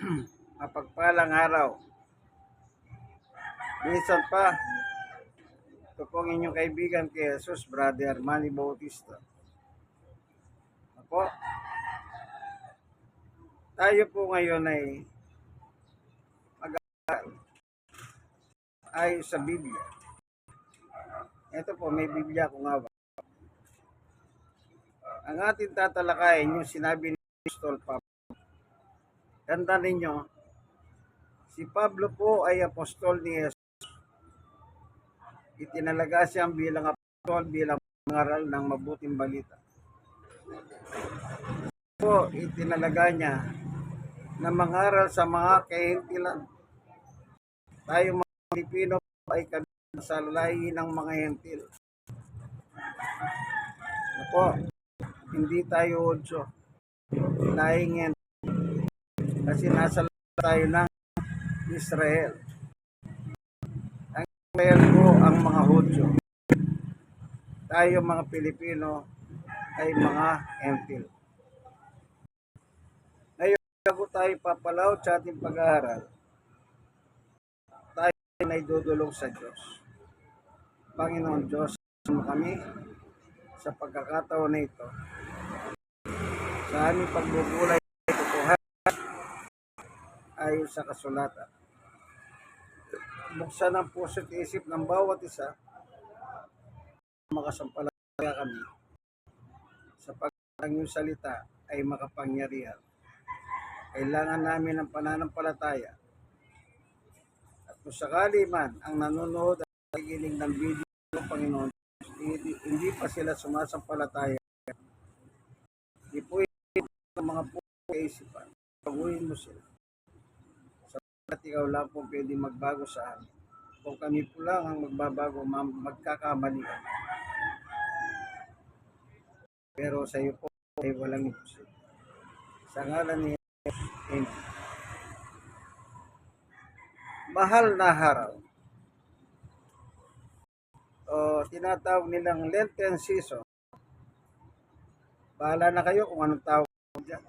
Mapagpalang araw. Minsan pa, ito pong inyong kaibigan kay Jesus, Brother Manny Bautista. Ako, tayo po ngayon ay mag-aaral ay sa Biblia. Ito po, may Biblia akong hawak. Ang ating tatalakayin yung sinabi ni Apostol Pablo. Tanda ninyo, si Pablo po ay apostol ni Jesus. Itinalaga siyang bilang apostol, bilang mangaral ng mabuting balita. Po, itinalaga niya na mangaral sa mga kahintilan. Tayo mga Pilipino ay kami sa lahi ng mga hentil. Ako, hindi tayo odyo. Lahing hentil. Kasi nasa tayo ng Israel. Ang Israel po ang mga Hudyo. Tayo mga Pilipino ay mga hentil. Ngayon, bago tayo papalaw sa ating pag-aaral, tayo ay dudulong sa Diyos. Panginoon Diyos, mo kami sa pagkakataon na ito. Sa aming pagbubulay ayon sa kasulatan. Buksan ang puso at isip ng bawat isa makasampalataya kami sa pagkakang yung salita ay makapangyarihan. Kailangan namin ng pananampalataya. At kung sakali man ang nanonood at nakikinig ng video ng Panginoon, hindi, hindi pa sila sumasampalataya. Hindi po ng mga puso isipan. Baguhin mo sila. At ikaw lang po pwede magbago sa amin. Kung kami po lang ang magbabago, ma- magkakamali kami. Pero sa iyo po ay walang imposible. Sa ngalan ni Amen. Mahal na haraw. O tinatawag nilang Lenten season. Bahala na kayo kung anong tawag dyan.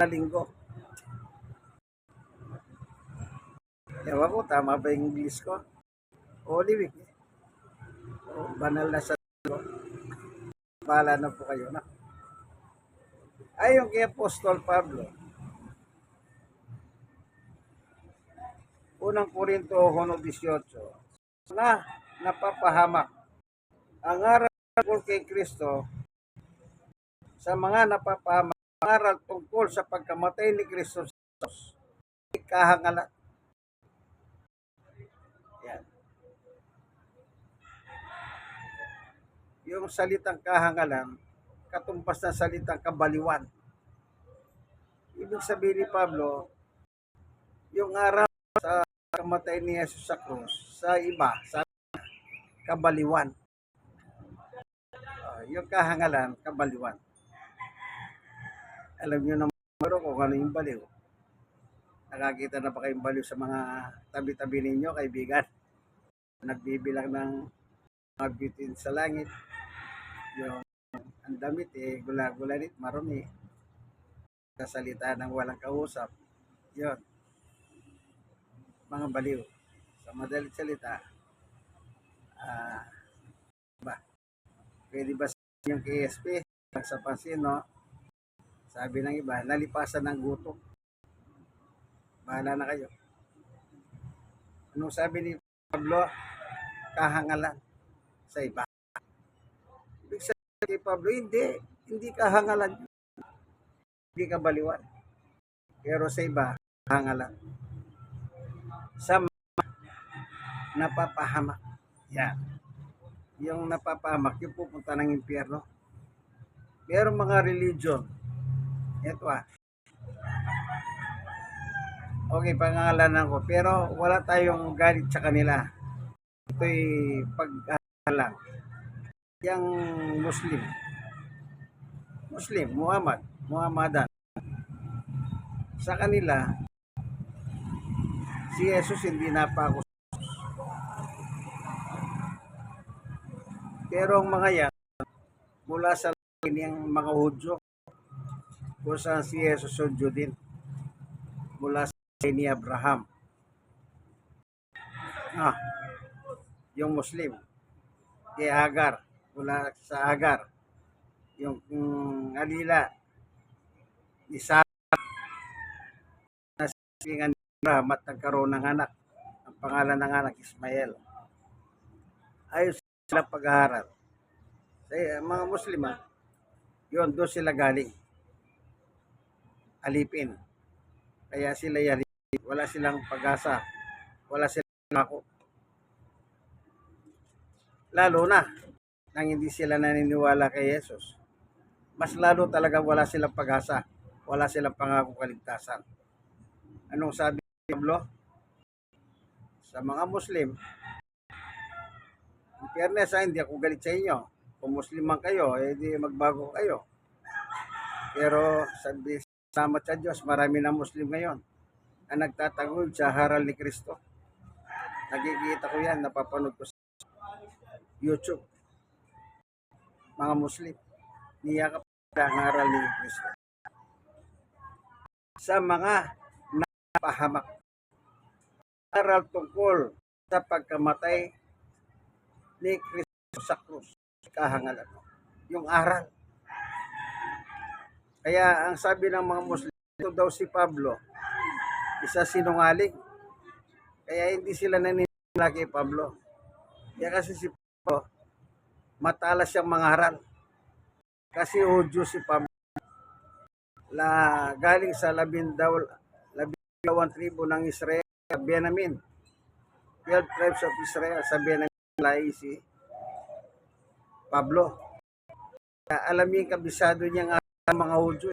Na linggo. Ewan ko, tama ba yung English ko? Holy Week. O, banal na sa linggo. Bahala na po kayo na. Ayon kay Apostol Pablo, Unang Korinto 1.18 na napapahamak ang aral kay Kristo sa mga napapahamak aral tungkol sa pagkamatay ni Kristo sa Diyos. Kahangalan. Yan. Yung salitang kahangalan, katumbas ng salitang kabaliwan. Ibig sabihin ni Pablo, yung araw sa kamatay ni Jesus sa krus, sa iba, sa kabaliwan. Ah, yung kahangalan, kabaliwan alam nyo naman kung ano yung baliw. Nakakita na ba kayong baliw sa mga tabi-tabi ninyo, kaibigan? Nagbibilang ng mga bitin sa langit. Yung ang damit eh, gula-gulanit, marumi. Kasalita ng walang kausap. Yun. Mga baliw. Sa madalit salita, ah, ba? Pwede ba sa yung KSP? Sa pansin, no? Sabi ng iba, nalipasan ng gutom. Bahala na kayo. Anong sabi ni Pablo? Kahangalan sa iba. Ibig sabihin kay Pablo, hindi. Hindi kahangalan. Hindi kabaliwan. Pero sa iba, kahangalan. Sa mga napapahamak. Yan. Yung napapahamak, yung pupunta ng impyerno. Pero mga religion, ito ah. Okay, pangangalanan ko. Pero wala tayong galit sa kanila. Ito'y pag-alang. Yang Muslim. Muslim, Muhammad. Muhammadan. Sa kanila, si Jesus hindi napako. Pero ang mga yan, mula sa niyang mga Hudyo, kung saan si Jesus sundyo din mula sa ni Abraham. Ah, yung Muslim, kay Hagar, mula sa Hagar, yung mm, Alila, ni Sarah, na singan Abraham at nagkaroon ng anak. Ang pangalan ng anak, Ismael. Ayos sila pag-aaral. Sa mga Muslim, ah, yun, doon sila galing. Alipin. Kaya sila yari. Wala silang pag-asa. Wala silang ako. Lalo na, nang hindi sila naniniwala kay Jesus. Mas lalo talaga wala silang pag-asa. Wala silang pangako kaligtasan. Anong sabi ni Pablo? Sa mga Muslim, in fairness, ha, hindi ako galit sa inyo. Kung Muslim man kayo, eh magbago kayo. Pero sabi, salamat sa Diyos, marami na Muslim ngayon na nagtatagol sa haral ni Kristo. Nakikita ko yan, napapanood ko sa YouTube. Mga Muslim, niyakap ang haral ni Kristo. Sa mga napahamak. Aral tungkol sa pagkamatay ni Kristo sa krus. Kahangalan. Yung aral. Kaya ang sabi ng mga Muslim, ito daw si Pablo, isa sinungaling. Kaya hindi sila naniniwala kay Pablo. Kaya kasi si Pablo, matalas siyang mangaral. Kasi Hudyo si Pablo. La, galing sa labindaw, labindawang tribo ng Israel, sa Benamin. 12 tribes of Israel sa Benamin, lahi si Pablo. Alam niya kabisado niya nga mga Hudyo.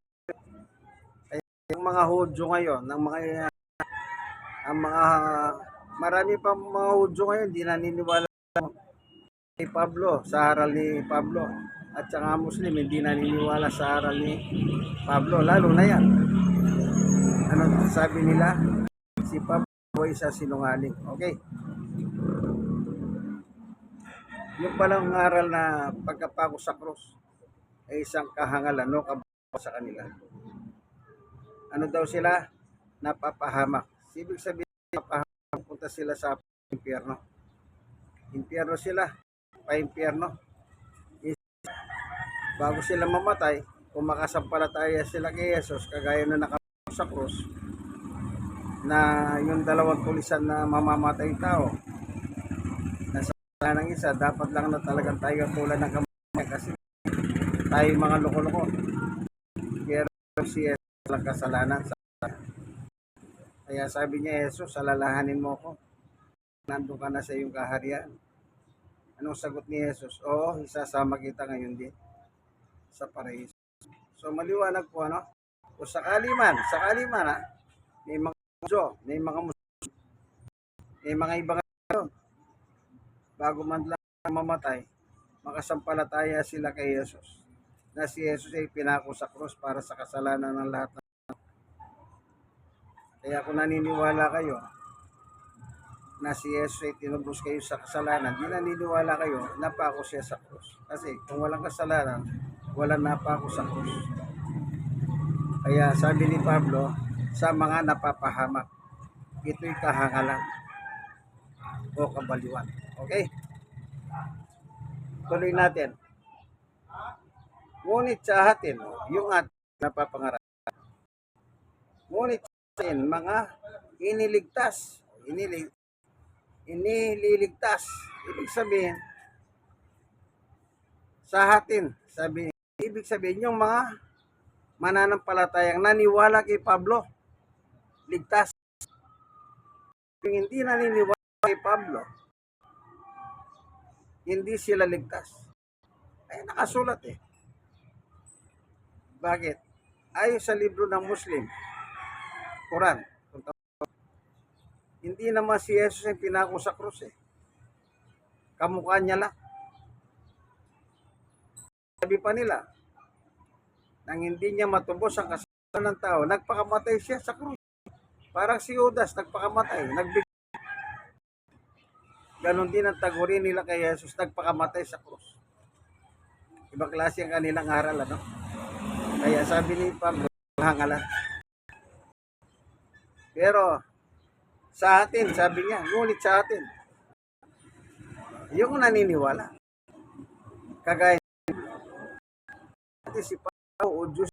Kaya yung mga Hudyo ngayon, ng mga ang mga marami pa mga Hudyo ngayon di naniniwala ni Pablo sa aral ni Pablo. At saka Muslim hindi naniniwala sa aral ni Pablo lalo na yan. Ano sabi nila? Si Pablo ay isa sinungaling. Okay. Yung palang aral na pagkapako sa krus ay isang kahangalan no sa kanila. Ano daw sila? Napapahamak. Ibig sabihin napapahamak punta sila sa impyerno. Impyerno sila. Pa impyerno bago sila mamatay kung makasampalataya sila kay Jesus kagaya na nakapag sa krus na yung dalawang tulisan na mamamatay tao nasa ng isa dapat lang na talagang tayo tulad ng kamay kasi tayo mga loko-loko pero si Jesus lang kasalanan sa kaya sabi niya Jesus alalahanin mo ko nandun ka na sa iyong kaharian. Anong sagot ni Jesus oo isasama kita ngayon din sa paraiso. So maliwanag po ano? Kung sakali man sakali man ha, may mga Diyo, may mga Muslim, may mga ibang bago man lang mamatay, makasampalataya sila kay Jesus. Na si Jesus ay pinako sa krus para sa kasalanan ng lahat. ng Kaya kung naniniwala kayo na si Jesus ay tinubos kayo sa kasalanan, di naniniwala kayo, napako siya sa krus. Kasi kung walang kasalanan, walang napako sa krus. Kaya sabi ni Pablo, sa mga napapahamak. Ito'y kahangalan o kabaliwan. Okay? Tuloy natin. Ngunit sa atin, yung at napapangarap. Ngunit sa atin, mga iniligtas, inilig, inililigtas. Ibig sabihin, sa atin, sabi, ibig sabihin yung mga mananampalatayang naniwala kay Pablo ligtas. Kung hindi naniniwala kay Pablo, hindi sila ligtas. Ay, nakasulat eh. Bakit? Ayon sa libro ng Muslim, Quran, hindi naman si Jesus ang pinako sa krus eh. Kamukha niya lang. Sabi pa nila, nang hindi niya matubos ang kasalanan ng tao, nagpakamatay siya sa krus. Parang si Judas, nagpakamatay. Nagbig Ganon din ang tagurin nila kay Jesus, nagpakamatay sa krus. Ibang klase ang kanilang aral, ano? Kaya sabi ni Pablo, hangalan. Pero sa atin, sabi niya, ngunit sa atin, yung naniniwala. Kagaya natin si Pao o Diyos,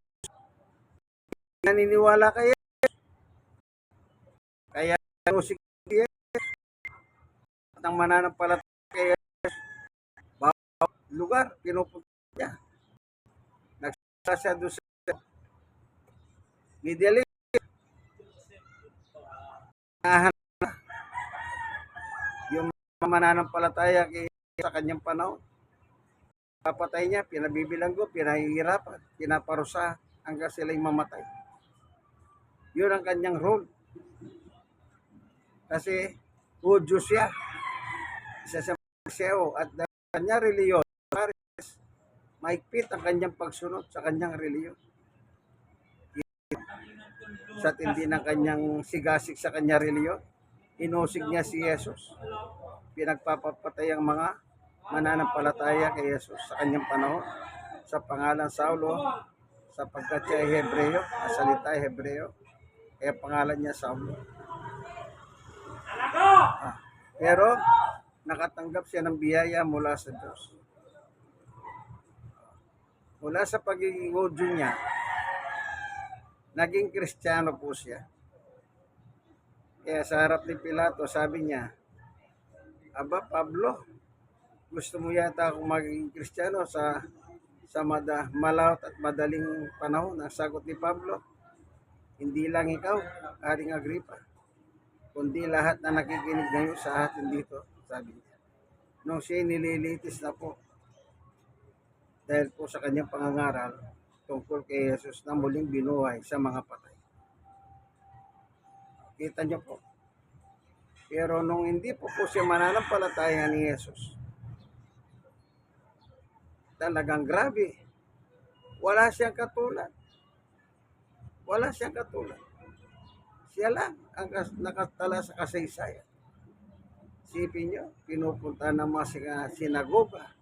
naniniwala kay Jesus. Kaya si Jesus, at ang mananampalataya kay Jesus, bawat lugar, pinupunta niya. Siya doon sa. Nahanap na yung mga mananampalataya kay sa kanyang panahon. Papatay niya, pinabibilanggo, pinahihirapan, pinaparusa hanggang sila'y mamatay. Yun ang kanyang role. Kasi, Hudyo siya. Isa sa Magseo at kanya reliyon, maigpit ang kanyang pagsunod sa kanyang reliyon. Sa tindi ng kanyang sigasig sa kanyang reliyon, inusig niya si Jesus. Pinagpapatay ang mga mananampalataya kay Jesus sa kanyang panahon sa pangalan Saulo sapagkat siya ay Hebreo, ang salita ay Hebreo, kaya pangalan niya Saulo. Ah, pero nakatanggap siya ng biyaya mula sa Diyos. Mula sa pagiging Hudyo niya, naging Kristiyano po siya. Kaya sa harap ni Pilato, sabi niya, Aba, Pablo, gusto mo yata akong maging Kristiyano sa sa mada, malawat at madaling panahon. Ang sagot ni Pablo, hindi lang ikaw, Haring Agripa, kundi lahat na nakikinig ngayon sa atin dito, sabi niya. Nung siya nililitis na po, dahil po sa kanyang pangangaral tungkol kay Jesus na muling binuhay sa mga patay. Kita niyo po. Pero nung hindi po po siya mananampalataya ni Jesus, talagang grabe. Wala siyang katulad. Wala siyang katulad. Siya lang ang nakatala sa kasaysayan. Sipin niyo, pinupunta ng mga sina- sinagoga.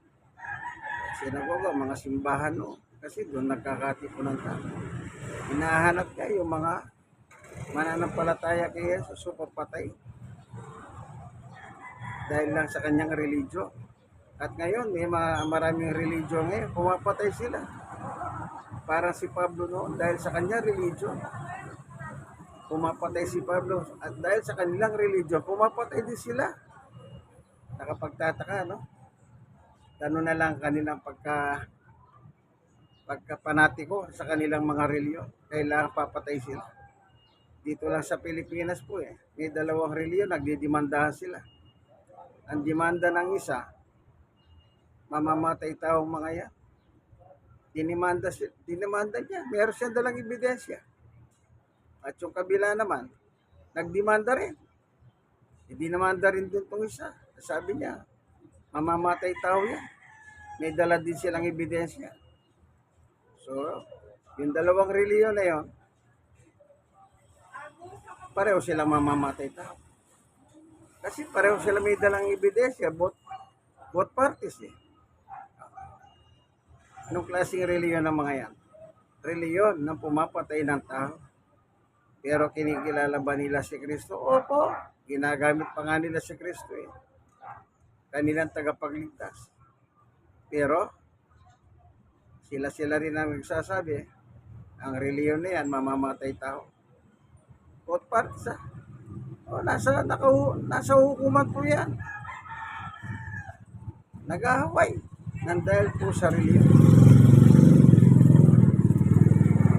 Sinagoga, mga simbahan no. Kasi doon nagkakatipo ng tao. Hinahanap yung mga mananampalataya kay Jesus so papatay. Dahil lang sa kanyang religyo. At ngayon, may mga, maraming religyo ngayon, pumapatay sila. Parang si Pablo noon, dahil sa kanyang religyo, pumapatay si Pablo. At dahil sa kanilang religyo, pumapatay din sila. Nakapagtataka, no? Gano'n na lang kanilang pagka pagkapanatiko sa kanilang mga reliyon. Kailangan papatay sila. Dito lang sa Pilipinas po eh. May dalawang reliyon, nagdidemandahan sila. Ang demanda ng isa, mamamatay taong mga yan. Dinimanda, si- dinimanda niya. Meron siyang dalang ebidensya. At yung kabila naman, nagdemanda rin. Dinimanda rin dun tong isa. Sabi niya, mamamatay tao yan. May dala din silang ebidensya. So, yung dalawang reliyon na yon, pareho silang mamamatay tao. Kasi pareho sila may dalang ebidensya, both, both parties eh. Anong klaseng reliyon ng mga yan? Reliyon ng pumapatay ng tao. Pero kinikilala ba nila si Kristo? Opo, ginagamit pa nga nila si Kristo eh. Kanilang tagapagligtas. Pero, sila-sila rin ang nagsasabi, ang reliyon na yan, mamamatay tao. Both parties ah. O, nasa, naka, nasa hukuman po yan. Nag-aaway ng dahil po sa reliyon.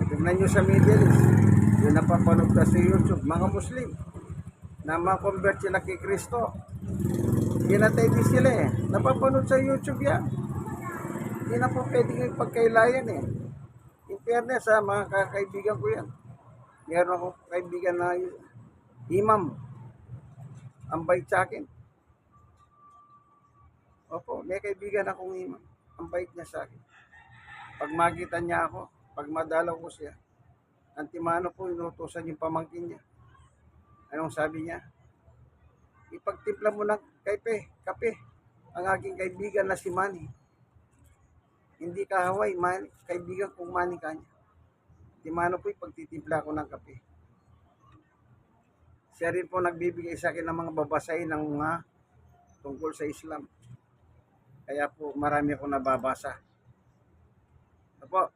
Tignan nyo sa Middle East, yung napapanood ka sa YouTube, mga Muslim, na ma-convert sila kay Kristo. Ginatay din sila eh. Napapanood sa YouTube yan. Hindi na po pwedeng ipagkailayan eh. In fairness sa mga kakaibigan ko yan. Meron akong kaibigan na imam. Ang sa akin. Opo, may kaibigan akong imam. Ang bait niya sa akin. Pag makita niya ako, pag madalaw ko siya, antimano po inutusan yung pamangkin niya. Anong sabi niya? Ipagtimpla mo ng kape, kape, ang aking kaibigan na si Manny. Hindi kahaway, man, kaibigan kong Manny kanya. Timano po pagtitimpla ko ng kape. Siya rin po nagbibigay sa akin ng mga babasahin ng mga tungkol sa Islam. Kaya po marami akong nababasa. Ano po?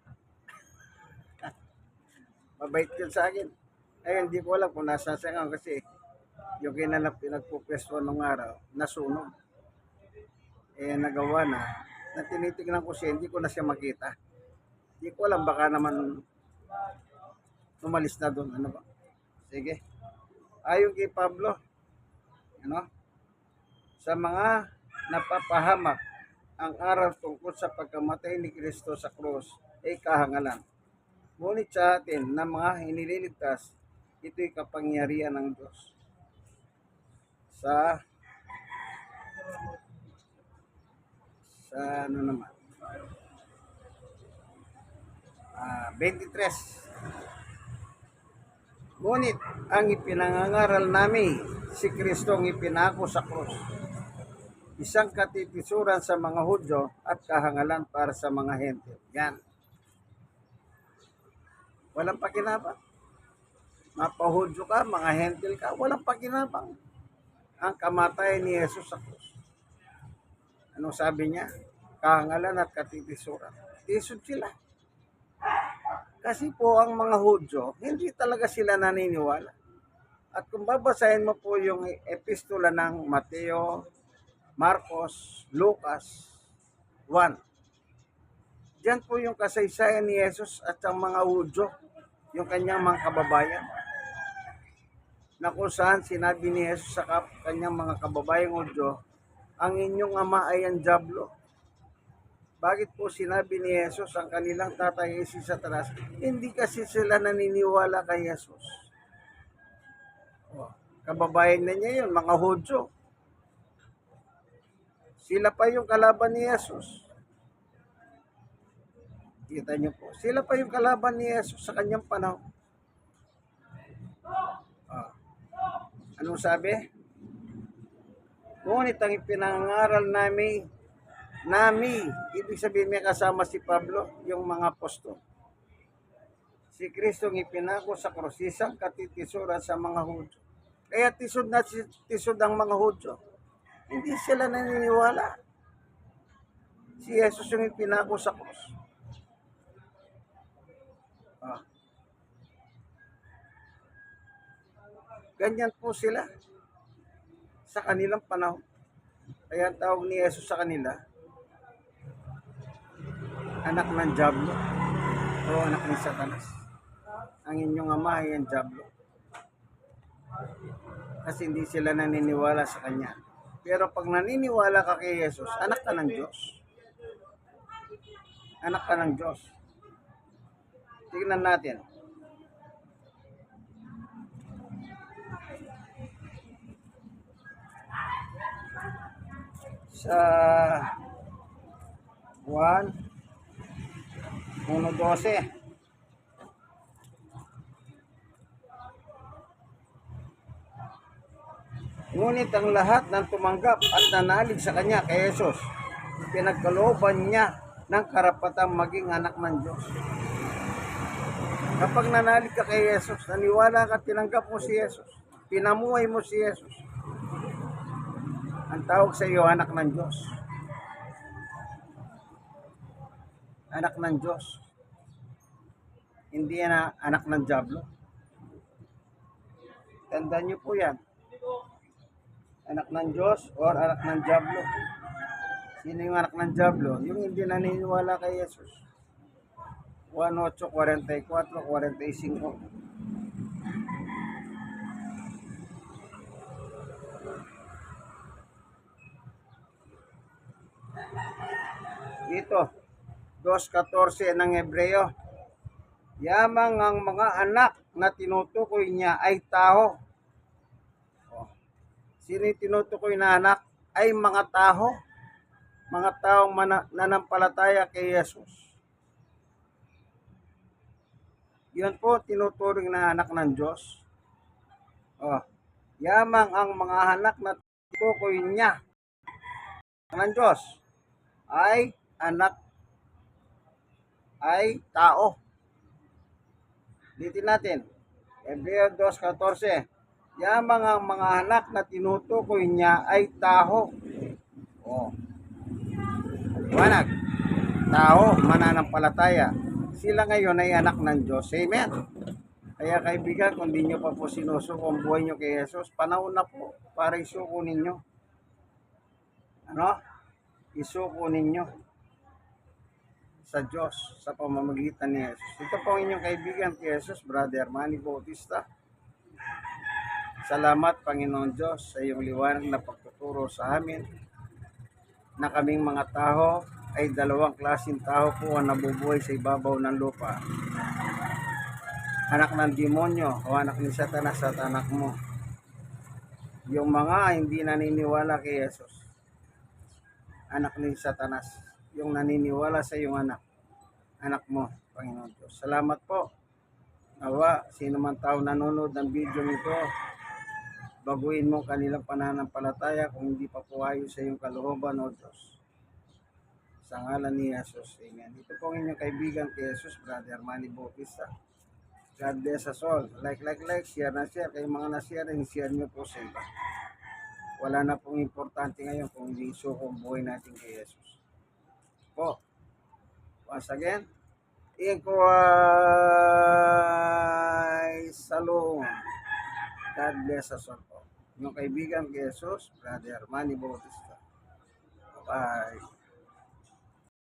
Mabait yun sa akin. Ay, hindi ko alam kung nasa sa ngayon kasi yung kinanap pinagpupwesto nung araw, nasunog. Eh, nagawa na. Na tinitignan ko siya, hindi ko na siya makita. Hindi ko alam, baka naman umalis na doon. Ano ba? Sige. Ayon kay Pablo, ano? Sa mga napapahamak ang aral tungkol sa pagkamatay ni Kristo sa krus ay kahangalan. Ngunit sa atin na mga inililigtas, ito'y kapangyarihan ng Diyos. Sa sa ano naman? Ah, 23. Ngunit ang ipinangangaral namin, si Kristo ang ipinako sa krus. Isang katitisuran sa mga Hudyo at kahangalan para sa mga hente. Yan. Walang pakinabang. Mapahudyo ka, mga hentil ka, walang pakinabang. Ang kamatayan ni Jesus sa krus. Anong sabi niya? Kahangalan at katitisuran. Tisod sila. Kasi po ang mga Hudyo, hindi talaga sila naniniwala. At kung babasahin mo po yung epistola ng Mateo, Marcos, Lucas 1. Diyan po yung kasaysayan ni Jesus at ang mga Hudyo, yung kanyang mga kababayan. Na kung saan sinabi ni Jesus sa kanyang mga kababayang Hudyo, ang inyong ama ay ang Diablo. Bakit po sinabi ni Jesus ang kanilang tatay ay si Satanas? Hindi kasi sila naniniwala kay Jesus. Oh, kababayan na niya yun, mga Hudyo. Sila pa yung kalaban ni Jesus. Kita niyo po. Sila pa yung kalaban ni Jesus sa kanyang panahon. Ah. Anong sabi? Ngunit ang ipinangaral namin, nami, ibig sabihin may kasama si Pablo, yung mga apostol. Si Kristo ipinako sa krus, isang katitisuran sa mga Hudyo. Kaya tisod na si- tisod ang mga Hudyo. Hindi sila naniniwala. Si Jesus yung ipinako sa krus. Ah. Ganyan po sila sa kanilang panahon. Kaya ang tawag ni Jesus sa kanila, anak ng Diablo o anak ni Satanas. Ang inyong ama ay ang Diablo. Kasi hindi sila naniniwala sa Kanya. Pero pag naniniwala ka kay Jesus, anak ka ng Diyos. Anak ka ng Diyos. Tignan natin. Sa 1, 1.12. Ngunit ang lahat ng tumanggap at nanalig sa Kanya kay Jesus, pinagkalooban niya ng karapatang maging anak ng Diyos. Kapag nanalig ka kay Jesus, naniwala ka, tinanggap mo si Jesus, pinamuhay mo si Jesus, ang tawag sa iyo, anak ng Diyos. Anak ng Diyos. Hindi na anak ng Diablo. Tandaan niyo po yan. Anak ng Diyos or anak ng Diablo. Sino yung anak ng Diablo? Yung hindi naniniwala kay Jesus. 1844, 45. Dito, 2.14 ng Hebreo. Yamang ang mga anak na tinutukoy niya ay tao. Oh. Sino tinutukoy na anak? Ay mga tao. Mga taong nanampalataya kay Jesus. Yun po tinuturing na anak ng Diyos. Oh. Yamang ang mga anak na tinutukoy niya ng Diyos ay anak ay tao. Ulitin natin. Hebreo 2.14. Yang mga mga anak na tinutukoy niya ay taho. Oh. Liwanag. Tao, mananampalataya. Sila ngayon ay anak ng Diyos. Amen. Kaya kaibigan, kung di nyo pa po sinusuko ang buhay nyo kay Jesus, panahon na po para isuko ninyo. Ano? Isuko ninyo sa Diyos sa pamamagitan ni Jesus. Ito po ang inyong kaibigan kay Jesus, Brother Manny Bautista. Salamat, Panginoon Diyos, sa iyong liwanag na pagtuturo sa amin na kaming mga tao ay dalawang klaseng tao po ang nabubuhay sa ibabaw ng lupa. Anak ng demonyo o anak ni Satanas at anak mo. Yung mga hindi naniniwala kay Jesus. Anak ni Satanas. Yung naniniwala sa iyong anak. Anak mo, Panginoon Diyos. Salamat po. Nawa, sino man tao nanonood ng video nito, baguhin mo kanilang pananampalataya kung hindi pa po sa iyong kalooban, O Diyos. Sa ngalan ni Jesus. Amen. Ito po ang inyong kaibigan kay Jesus, Brother Manny Bautista. God bless us all. Like, like, like, share na share. Kayo mga na-share, share nyo po sa iba. Wala na pong importante ngayon kung hindi isuko ang buhay natin kay Jesus. Po. Once again, Ikuay Salong. God bless us all po. Yung kaibigan kay Jesus, Brother Manny Bautista. Bye.